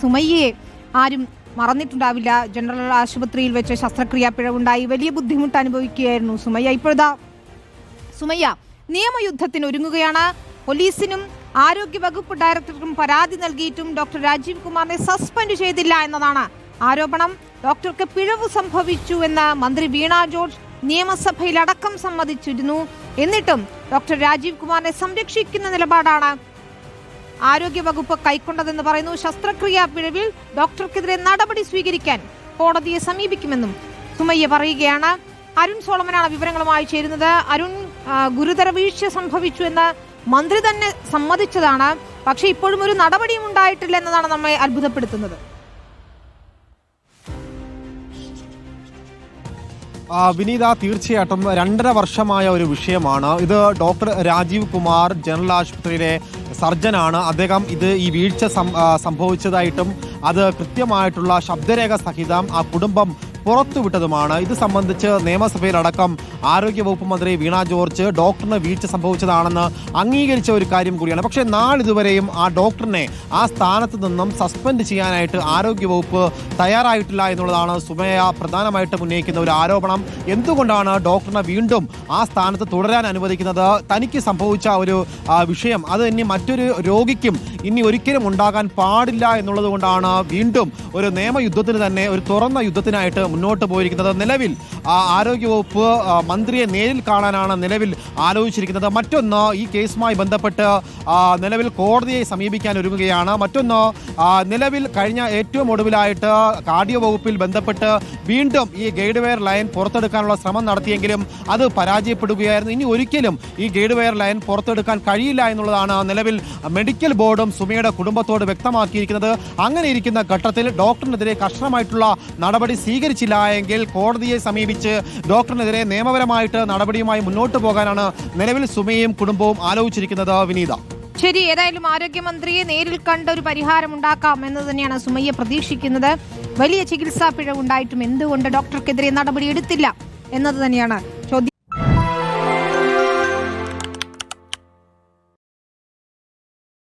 സുമയ്യയെ ആരും മറന്നിട്ടുണ്ടാവില്ല. ജനറൽ ആശുപത്രിയിൽ വെച്ച് ശസ്ത്രക്രിയ പിഴവുണ്ടായി വലിയ ബുദ്ധിമുട്ട് അനുഭവിക്കുകയായിരുന്നു സുമയ്യ. ഇപ്പോഴതാ സുമയ്യ നിയമയുദ്ധത്തിന് ഒരുങ്ങുകയാണ്. പോലീസിനും ആരോഗ്യ വകുപ്പ് ഡയറക്ടർക്കും പരാതി നൽകിയിട്ടും ഡോക്ടർ രാജീവ് കുമാറിനെ സസ്പെൻഡ് ചെയ്തില്ല എന്നതാണ് ആരോപണം. ഡോക്ടർക്ക് പിഴവ് സംഭവിച്ചു എന്ന് മന്ത്രി വീണ ജോർജ് നിയമസഭയിലടക്കം സമ്മതിച്ചിരുന്നു. എന്നിട്ടും ഡോക്ടർ രാജീവ് കുമാറിനെ സംരക്ഷിക്കുന്ന നിലപാടാണ് ആരോഗ്യവകുപ്പ് കൈക്കൊണ്ടതെന്ന് പറയുന്നു. ശസ്ത്രക്രിയാ പിഴവിൽ ഡോക്ടർക്കെതിരെ നടപടി സ്വീകരിക്കാൻ കോടതിയെ സമീപിക്കുമെന്നും സുമയ്യ പറയുകയാണ്. അരുൺ സോളമനാണ് വിവരങ്ങളുമായി ചേരുന്നത്. അരുൺ ഗുരുതര വീഴ്ച സംഭവിച്ചു എന്ന് മന്ത്രി തന്നെ സമ്മതിച്ചതാണ്. പക്ഷേ ഇപ്പോഴും ഒരു നടപടിയും ഉണ്ടായിട്ടില്ല എന്നതാണ് നമ്മെ അത്ഭുതപ്പെടുത്തുന്നത്. വിനീത തീർച്ചയായിട്ടും രണ്ടര വർഷമായ ഒരു വിഷയമാണ്. ഇത് ഡോക്ടർ രാജീവ് കുമാർ ജനറൽ ആശുപത്രിയിലെ സർജനാണ്. അദ്ദേഹം ഇത് ഈ വീഴ്ച സംഭവിച്ചതായിട്ടും അത് കൃത്യമായിട്ടുള്ള ശബ്ദരേഖ സഹിതം ആ കുടുംബം പുറത്തുവിട്ടതുമാണ്. ഇത് സംബന്ധിച്ച് നിയമസഭയിലടക്കം ആരോഗ്യവകുപ്പ് മന്ത്രി വീണ ജോർജ് ഡോക്ടറിന് വീഴ്ച സംഭവിച്ചതാണെന്ന് അംഗീകരിച്ച ഒരു കാര്യം കൂടിയാണ്. പക്ഷേ നാളിതുവരെയും ആ ഡോക്ടറിനെ ആ സ്ഥാനത്ത് നിന്നും സസ്പെൻഡ് ചെയ്യാനായിട്ട് ആരോഗ്യവകുപ്പ് തയ്യാറായിട്ടില്ല എന്നുള്ളതാണ് സുമയ പ്രധാനമായിട്ടും ഉന്നയിക്കുന്ന ഒരു ആരോപണം. എന്തുകൊണ്ടാണ് ഡോക്ടറിനെ വീണ്ടും ആ സ്ഥാനത്ത് തുടരാൻ അനുവദിക്കുന്നത്? തനിക്ക് സംഭവിച്ച ഒരു വിഷയം. അത് ഇനി മറ്റൊരു രോഗിക്കും ഇനി ഒരിക്കലും ഉണ്ടാകാൻ പാടില്ല എന്നുള്ളത് കൊണ്ടാണ് വീണ്ടും ഒരു നിയമയുദ്ധത്തിന് തന്നെ ഒരു തുറന്ന യുദ്ധത്തിനായിട്ട് മുന്നോട്ട് പോയിരിക്കുന്നത് നിലവിൽ ആരോഗ്യവകുപ്പ് മന്ത്രിയെ നേരിൽ കാണാനാണ് നിലവിൽ ആലോചിച്ചിരിക്കുന്നത്. മറ്റൊന്ന് ഈ കേസുമായി ബന്ധപ്പെട്ട് നിലവിൽ കോടതിയെ സമീപിക്കാൻ ഒരുങ്ങുകയാണ്. മറ്റൊന്ന് നിലവിൽ കഴിഞ്ഞ ഏറ്റവും ഒടുവിലായിട്ട് കാർഡിയോ വകുപ്പിൽ ബന്ധപ്പെട്ട് വീണ്ടും ഈ ഗൈഡ് വെയർ ലൈൻ പുറത്തെടുക്കാനുള്ള ശ്രമം നടത്തിയെങ്കിലും അത് പരാജയപ്പെടുകയായിരുന്നു. ഇനി ഒരിക്കലും ഈ ഗൈഡ് വെയർ ലൈൻ പുറത്തെടുക്കാൻ കഴിയില്ല എന്നുള്ളതാണ് നിലവിൽ മെഡിക്കൽ ബോർഡും സുമയുടെ കുടുംബത്തോട് വ്യക്തമാക്കിയിരിക്കുന്നത്. അങ്ങനെ ഇരിക്കുന്ന ഘട്ടത്തിൽ ഡോക്ടറിനെതിരെ കർശനമായിട്ടുള്ള നടപടി സ്വീകരിച്ചില്ല എങ്കിൽ കോടതിയെ സമീപിച്ച് ഡോക്ടറിനെതിരെ നിയമപരമായിട്ട് നടപടിയുമായി മുന്നോട്ട് പോകാനാണ് നിലവിൽ സുമയും കുടുംബവും ആലോചിച്ചിരിക്കുന്നത് വിനീത. ശരി ഏതായാലും ആരോഗ്യമന്ത്രിയെ നേരിൽ കണ്ട ഒരു പരിഹാരം ഉണ്ടാക്കാം എന്ന് തന്നെയാണ് സുമയ്യ പ്രതീക്ഷിക്കുന്നത്. വലിയ ചികിത്സാ പിഴവുണ്ടായിട്ടും എന്തുകൊണ്ട് ഡോക്ടർക്കെതിരെ നടപടി എടുത്തില്ല എന്നത് തന്നെയാണ്